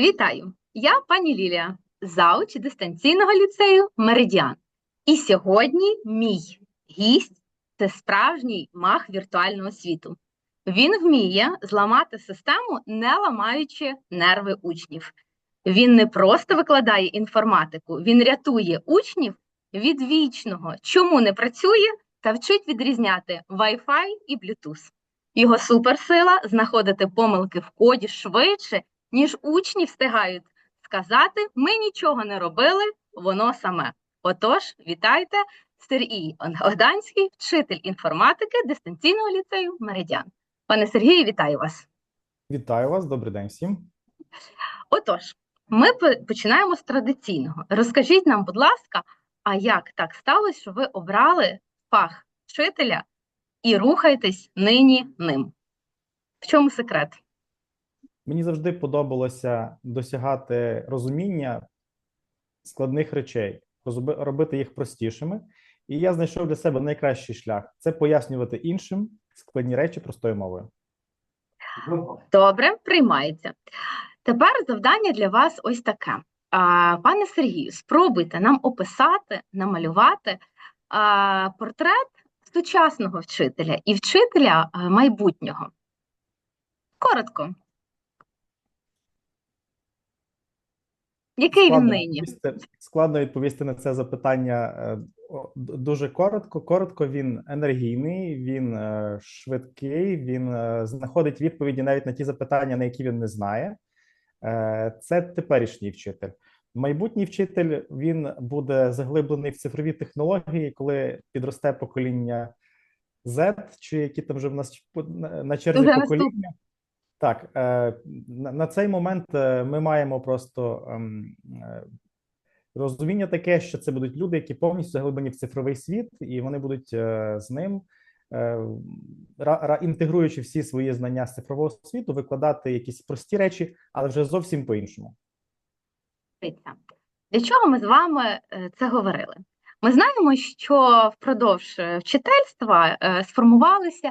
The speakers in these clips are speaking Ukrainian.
Вітаю! Я пані Лілія, зауч дистанційного ліцею Меридіан. І сьогодні мій гість це справжній мах віртуального світу. Він вміє зламати систему, не ламаючи нерви учнів. Він не просто викладає інформатику, він рятує учнів від вічного, чому не працює, та вчить відрізняти Wi-Fi і Bluetooth. Його суперсила знаходити помилки в коді швидше, ніж учні встигають сказати: ми нічого не робили, воно саме. Отож, вітайте, Сергій Гогданський, вчитель інформатики дистанційного ліцею Меридіан. Пане Сергію, вітаю вас. Вітаю вас, добрий день всім. Отож, ми починаємо з традиційного. Розкажіть нам, будь ласка, а як так сталося, що ви обрали фах вчителя і рухаєтесь нині ним? В чому секрет? Мені завжди подобалося досягати розуміння складних речей, робити їх простішими. І я знайшов для себе найкращий шлях це пояснювати іншим складні речі простою мовою. Добре, приймається. Тепер завдання для вас ось таке. Пане Сергію, спробуйте нам описати, намалювати портрет сучасного вчителя і вчителя майбутнього. Коротко. Який він нині? відповісти, складно відповісти на це запитання е, дуже коротко. Коротко, він енергійний, він е, швидкий, він е, знаходить відповіді навіть на ті запитання, на які він не знає. Це теперішній вчитель. Майбутній вчитель він буде заглиблений в цифрові технології, коли підросте покоління Z, чи які там вже в нас на черзі Вже покоління. Так, е, на, цей момент е, ми маємо просто ем, е, розуміння таке, що це будуть люди, які повністю заглиблені в цифровий світ, і вони будуть з ним, інтегруючи всі свої знання з цифрового світу, викладати якісь прості речі, але вже зовсім по-іншому. Для чого ми з вами це говорили? Ми знаємо, що впродовж вчительства сформувалася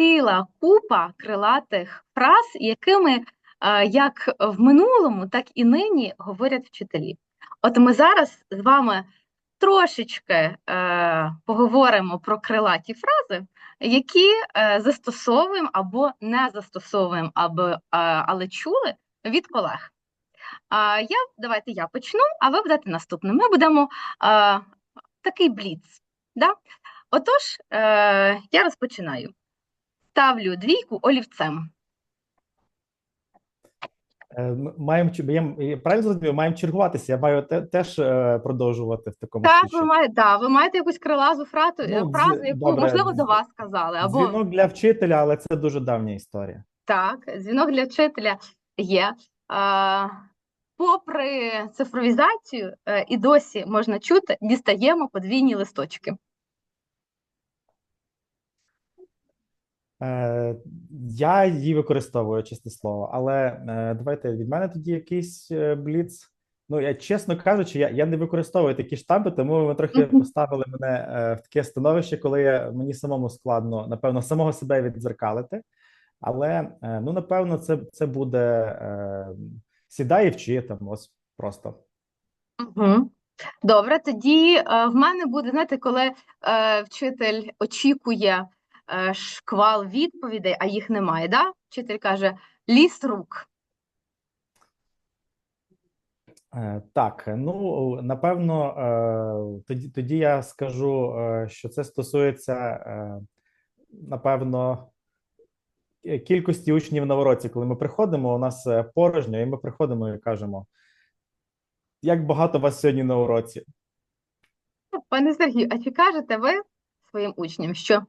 ціла купа крилатих фраз, якими е, як в минулому, так і нині говорять вчителі. От ми зараз з вами трошечки е, поговоримо про крилаті фрази, які е, застосовуємо або не застосовуємо, або, але чули від колег. Я, давайте я почну, а ви будете наступним. Ми будемо такий бліц. Да? Отож, я розпочинаю. Ставлю двійку олівцем. Е, Маємо я, правильно зрозумів, маємо чергуватися. Я маю те, теж е, продовжувати в такому Так, ви маєте, да, ви маєте якусь крилазу фразу, Ну, фразу яку, добре, можливо, до вас сказали. Або Дзвінок для вчителя, але це дуже давня історія. так, дзвінок для вчителя є. А, попри цифровізацію, е, і досі можна чути, дістаємо подвійні листочки. Я її використовую, чесне слово, але е, давайте від мене тоді якийсь е, бліц. Ну, я чесно кажучи, я, я не використовую такі штампи, тому ви трохи поставили мене е, в таке становище, коли я, мені самому складно, напевно, самого себе віддзеркалити. Але е, ну, напевно, це, це буде е, сідай і вчи там, ось просто. Угу. Добре, тоді е, в мене буде, знаєте, коли е, вчитель очікує е, шквал відповідей, а їх немає, да? Вчитель каже ліс рук. Е, Так, ну напевно, е, тоді, тоді я скажу, е, що це стосується, е, напевно, е, кількості учнів на уроці. Коли ми приходимо, у нас е, порожньо, і ми приходимо і кажемо, як багато вас сьогодні на уроці. Пане Сергію, а чи кажете ви своїм учням, що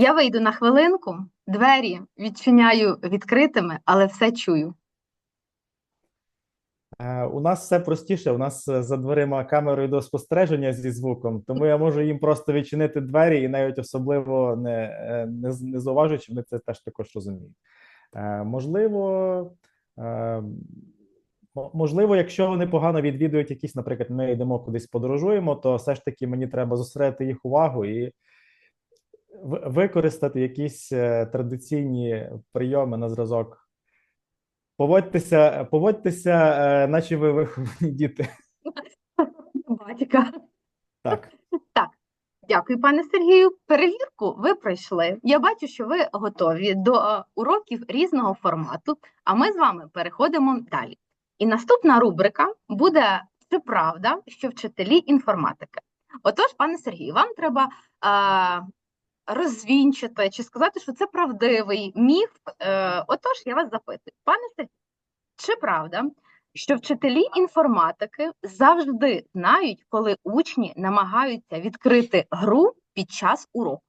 я вийду на хвилинку, двері відчиняю відкритими, але все чую? Е, У нас все простіше. У нас е, за дверима камера відеоспостереження зі звуком, тому я можу їм просто відчинити двері і навіть особливо не, е, не, не зауважуючи, вони це теж також розуміють. Можливо, можливо, якщо вони погано відвідують якісь, наприклад, ми йдемо кудись подорожуємо, то все ж таки мені треба зосередити їх увагу і використати якісь е, традиційні прийоми на зразок Поводьтеся, поводьтеся, е, наче ви виховані діти. Батька. Так, Дякую, пане Сергію. Перевірку ви пройшли. Я бачу, що ви готові до е, уроків різного формату, а ми з вами переходимо далі. І наступна рубрика буде чи правда, що вчителі інформатики. Отож, пане Сергію, вам треба е, розвінчити чи сказати, що це правдивий міф. Е, отож, я вас запитую, пане Сергію, чи правда, що вчителі інформатики завжди знають, коли учні намагаються відкрити гру під час уроку.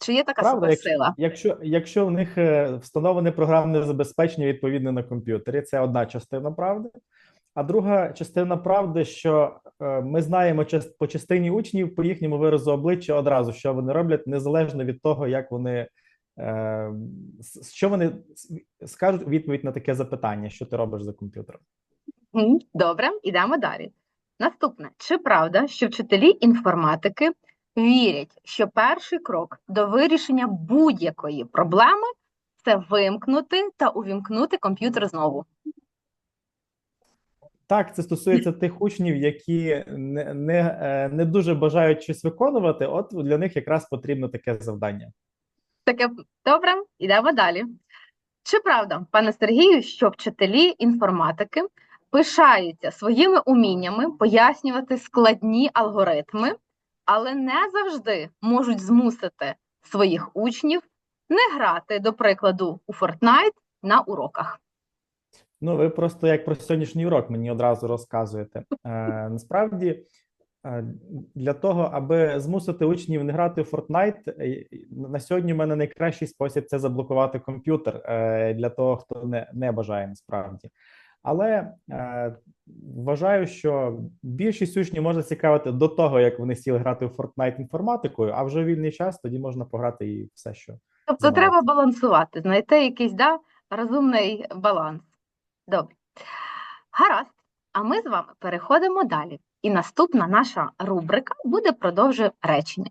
Чи є така правда, суперсила? якщо, якщо в них е, встановлене програмне забезпечення відповідне на комп'ютері, це одна частина правди. А друга частина правди, що е, ми знаємо по частині учнів по їхньому виразу обличчя одразу, що вони роблять, незалежно від того, як вони е, що вони скажуть у відповідь на таке запитання, що ти робиш за комп'ютером. Добре, йдемо далі. Наступне. Чи правда, що вчителі інформатики вірять, що перший крок до вирішення будь-якої проблеми це вимкнути та увімкнути комп'ютер знову? Так, це стосується тих учнів, які не, не, е, не дуже бажають щось виконувати. От для них якраз потрібно таке завдання. Таке добре, йдемо далі. Чи правда, пане Сергію, що вчителі інформатики пишаються своїми уміннями пояснювати складні алгоритми, але не завжди можуть змусити своїх учнів не грати, до прикладу, у Fortnite на уроках? Ну, ви просто як про сьогоднішній урок мені одразу розказуєте. Е, насправді, е, для того, аби змусити учнів не грати в Fortnite, е, на сьогодні в мене найкращий спосіб це заблокувати комп'ютер е, для того, хто не, не бажає насправді. Але е, вважаю, що більшість учнів може цікавити до того, як вони сіли грати в Fortnite інформатикою, а вже вільний час тоді можна пограти і все, що Тобто треба балансувати, знайти якийсь да, розумний баланс. Добре. Гаразд. А ми з вами переходимо далі. І наступна наша рубрика буде продовжує речення.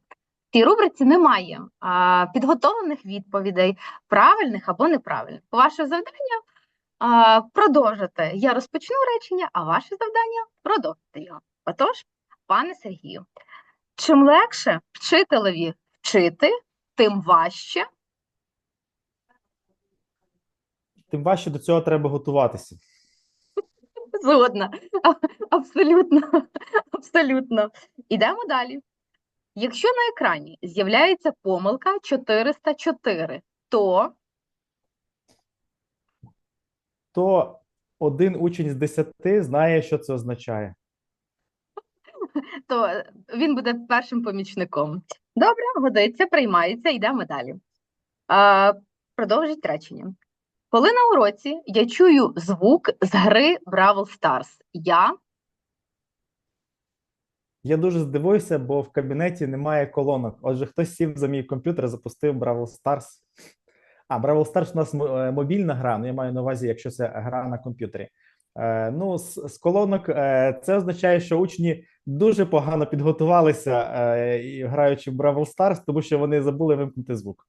В цій рубриці немає а, підготовлених відповідей, правильних або неправильних. Ваше завдання а, продовжити. Я розпочну речення, а ваше завдання продовжити його. Отож, пане Сергію, чим легше вчителеві вчити, тим важче тим важче до цього треба готуватися. Згодна. Абсолютно. Абсолютно. Ідемо далі. Якщо на екрані з'являється помилка 404, то то один учень з десяти знає, що це означає. то він буде першим помічником. Добре, годиться, приймається, йдемо далі. А, продовжить речення. Коли на уроці я чую звук з гри Бравл Старс, я Я дуже здивуюся, бо в кабінеті немає колонок. Отже, хтось сів за мій комп'ютер, запустив Бравл Старс. А, Бравл Старс у нас е, мобільна гра. Ну, я маю на увазі, якщо це гра на комп'ютері. Е, ну, з, з колонок е, це означає, що учні дуже погано підготувалися, е, граючи в Бравл Старс, тому що вони забули вимкнути звук.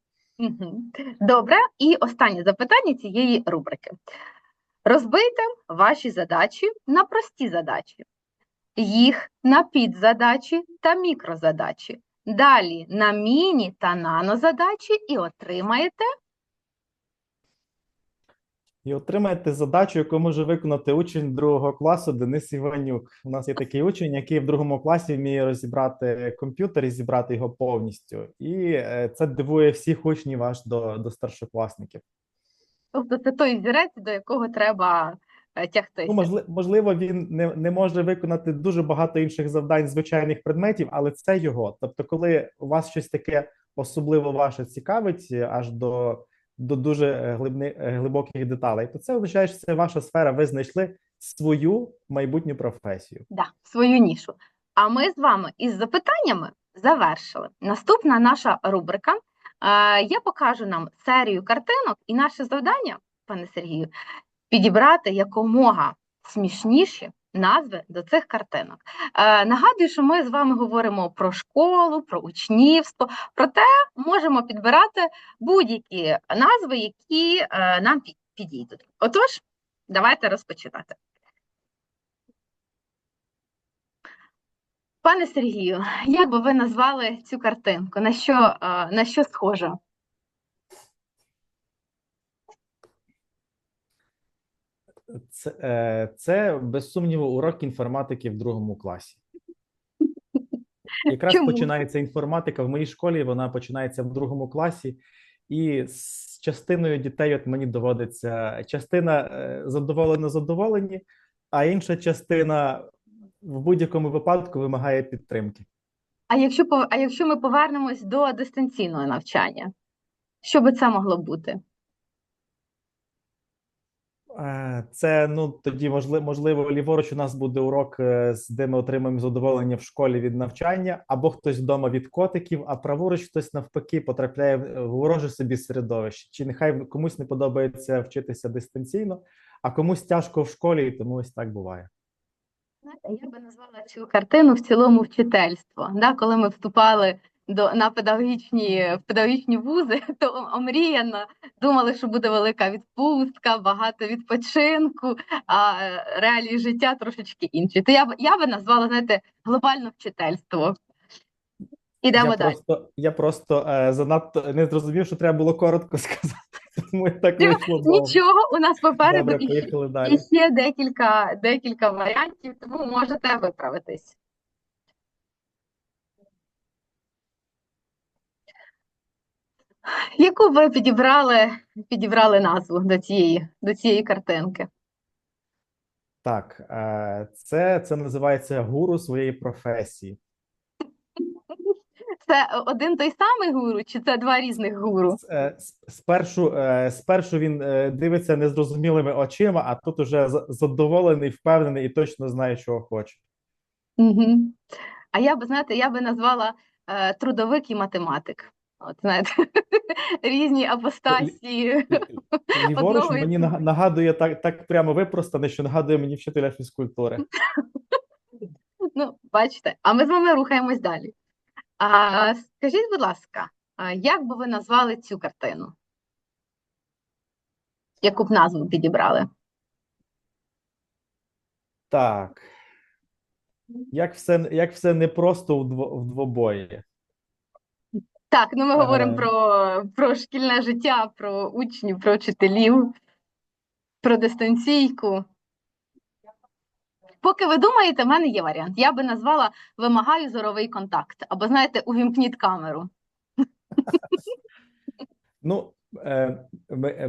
Добре, і останнє запитання цієї рубрики. Розбийте ваші задачі на прості задачі, їх на підзадачі та мікрозадачі. Далі на міні та нанозадачі і отримаєте І отримаєте задачу, яку може виконати учень другого класу Денис Іванюк. У нас є такий учень, який в другому класі вміє розібрати комп'ютер і зібрати його повністю. І е, це дивує всіх учнів аж до, до старшокласників. Тобто це той зірець, до якого треба е, тягтися. Ну, можливо, можливо, він не, не може виконати дуже багато інших завдань звичайних предметів, але це його. Тобто, коли у вас щось таке особливо ваше цікавить, аж до, до дуже е, глибни, е, глибоких деталей, то це означає, що це ваша сфера. Ви знайшли свою майбутню професію. Да, свою нішу. А ми з вами із запитаннями завершили. Наступна наша рубрика. Е, я покажу нам серію картинок, і наше завдання, пане Сергію, підібрати якомога смішніші назви до цих картинок. Е, нагадую, що ми з вами говоримо про школу, про учнівство, проте можемо підбирати будь-які назви, які е, нам підійдуть. Отож, давайте розпочинати. Пане Сергію, як би ви назвали цю картинку? На що, е, на що схожа? Це, е, це без сумніву урок інформатики в другому класі. Якраз Чому? починається інформатика в моїй школі. Вона починається в другому класі, і з частиною дітей, от мені доводиться частина е, задоволена задоволені, а інша частина в будь-якому випадку вимагає підтримки. А якщо, а якщо ми повернемось до дистанційного навчання, що би це могло бути? Е, Це ну тоді можливо, можливо, ліворуч у нас буде урок, е, де ми отримаємо задоволення в школі від навчання, або хтось вдома від котиків, а праворуч хтось навпаки потрапляє в в вороже собі середовище. Чи нехай комусь не подобається вчитися дистанційно, а комусь тяжко в школі, і тому ось так буває. Я би назвала цю картину в цілому вчительство. Да? Коли ми вступали до, на педагогічні, в педагогічні вузи, то омріяно думали, що буде велика відпустка, багато відпочинку, а реалії життя трошечки інші. То я, б- я би назвала, знаєте, глобальне вчительство. Ідемо я далі. просто я просто е, занадто не зрозумів, що треба було коротко сказати, тому так вийшло. Нічого, у нас попереду Добре, поїхали далі. іще декілька, декілька варіантів, тому можете виправитись. Яку б ви підібрали, підібрали назву до цієї, до цієї картинки? Так, е, це, це називається гуру своєї професії. Це один той самий гуру, чи це два різних гуру? Е, Спершу, е, спершу він дивиться незрозумілими очима, а тут уже задоволений, впевнений і точно знає, чого хоче. Угу. А я би, знаєте, я би назвала трудовик і математик. От, знаєте, різні апостасії. Ліворуч Одного і мені нагадує так, так прямо випростане, що нагадує мені вчителя фізкультури. Ну, бачите, а ми з вами рухаємось далі. А, скажіть, будь ласка, а як би ви назвали цю картину? Яку б назву підібрали? Так. Як все, як все непросто в двобої. Так, ну ми говоримо Е. про, про шкільне життя, про учнів, про вчителів, про дистанційку. Поки ви думаєте, в мене є варіант. Я би назвала вимагаю зоровий контакт. Або, знаєте, увімкніть камеру. Ну, е,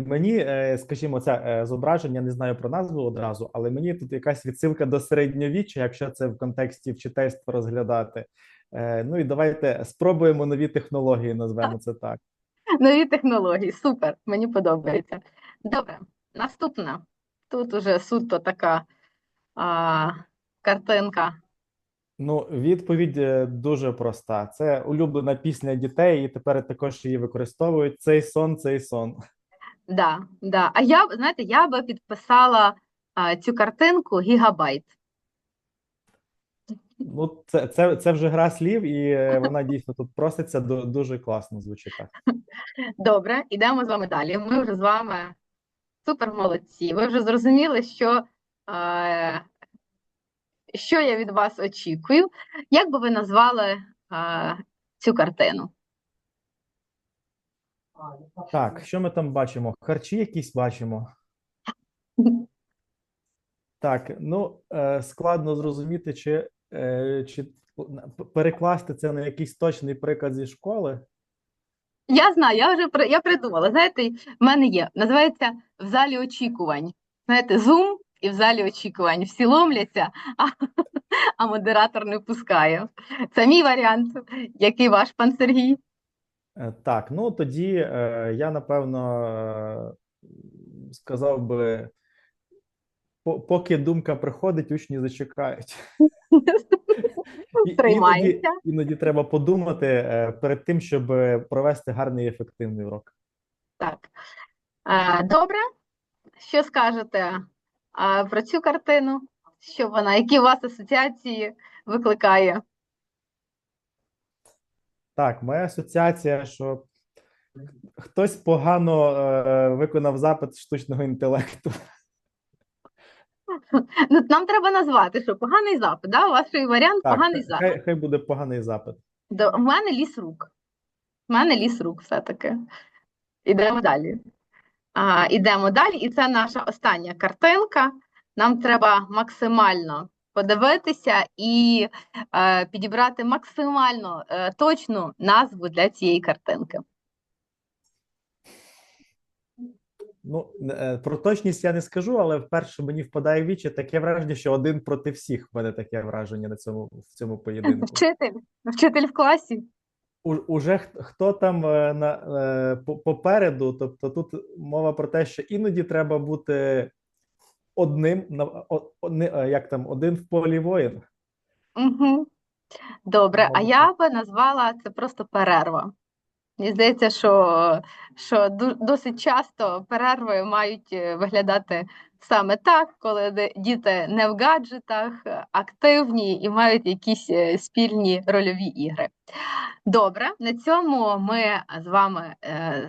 мені, е, скажімо, це зображення, не знаю про назву одразу, але мені тут якась відсилка до середньовіччя, якщо це в контексті вчительства розглядати. Е, Ну і давайте спробуємо нові технології, назвемо це так. Нові технології, супер, мені подобається. Добре, наступна. Тут уже суто така а, картинка. Ну, відповідь е, дуже проста. Це улюблена пісня дітей, і тепер також її використовують. Цей сон, цей сон. Да, да. А я, знаєте, я би підписала а, цю картинку гігабайт. Ну, це, це, це вже гра слів, і е, вона дійсно тут проситься ду- дуже класно звучить так. Добре, йдемо з вами далі. Ми вже з вами супер молодці. Ви вже зрозуміли, що, е, що я від вас очікую. Як би ви назвали е, цю картину? Так, що ми там бачимо? Харчі якісь бачимо. Так, ну е, складно зрозуміти, чи, чи перекласти це на якийсь точний приклад зі школи. Я знаю, я вже я придумала. Знаєте, в мене є. Називається в залі очікувань. Знаєте, Zoom і в залі очікувань. Всі ломляться, а, а модератор не пускає. Це мій варіант. Який ваш, пан Сергій? Е, Так, ну тоді е, я напевно е, сказав би, поки думка приходить, учні зачекають. І- Іноді, іноді треба подумати е, перед тим, щоб е, провести гарний і ефективний урок. Так. Е, Добре. Що скажете про цю картину? Що вона, які у вас асоціації викликає? Так, моя асоціація, що Хтось погано виконав запит штучного інтелекту. Ну, нам треба назвати, що поганий запит, да? Ваш варіант Так, поганий хай- запит. хай, хай буде поганий запит. До, в мене ліс рук. В мене ліс рук все-таки. Ідемо далі. А, ідемо далі, і це наша остання картинка. Нам треба максимально подивитися і е, підібрати максимально е, точну назву для цієї картинки. Ну, е, про точність я не скажу, але вперше мені впадає в вічі таке враження, що один проти всіх. В мене таке враження на цьому в цьому поєдинку. Вчитель, вчитель в класі. У, уже хт- хто там е, на е, попереду, тобто тут мова про те, що іноді треба бути одним на як там один в полі воїн. Угу. Добре, а я би назвала це просто перерва. Мені здається, що, що досить часто перерви мають е, виглядати саме так, коли діти не в гаджетах, е, активні і мають якісь е, спільні рольові ігри. Добре, на цьому ми з вами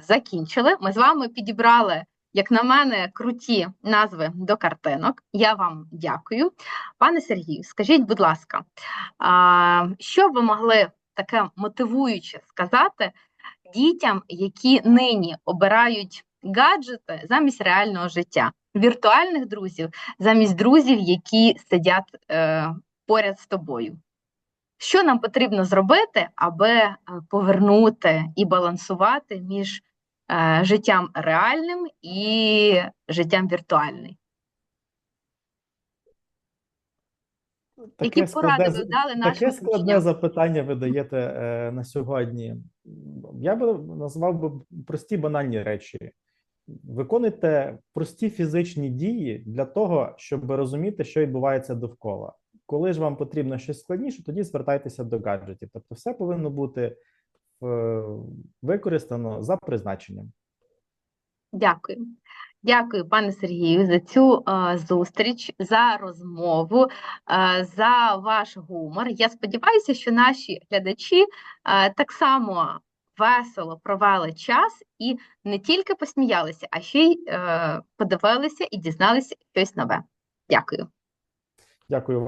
закінчили. Ми з вами підібрали, як на мене, круті назви до картинок. Я вам дякую. Пане Сергію, скажіть, будь ласка, що ви могли таке мотивуюче сказати дітям, які нині обирають гаджети замість реального життя, віртуальних друзів замість друзів, які сидять е, поряд з тобою? Що нам потрібно зробити, аби е, повернути і балансувати між е, життям реальним і життям віртуальним? Які поради складне, ви дали таке складне учням? запитання ви даєте е, на сьогодні. Я би назвав би прості банальні речі. Виконуйте прості фізичні дії для того, щоб розуміти, що відбувається довкола. Коли ж вам потрібно щось складніше, тоді звертайтеся до гаджетів. Тобто, все повинно бути е, використано за призначенням. Дякую. Дякую, пане Сергію, за цю е, зустріч, за розмову, е, за ваш гумор. Я сподіваюся, що наші глядачі е, так само весело провели час і не тільки посміялися, а ще й е, подивилися і дізналися щось нове. Дякую. Дякую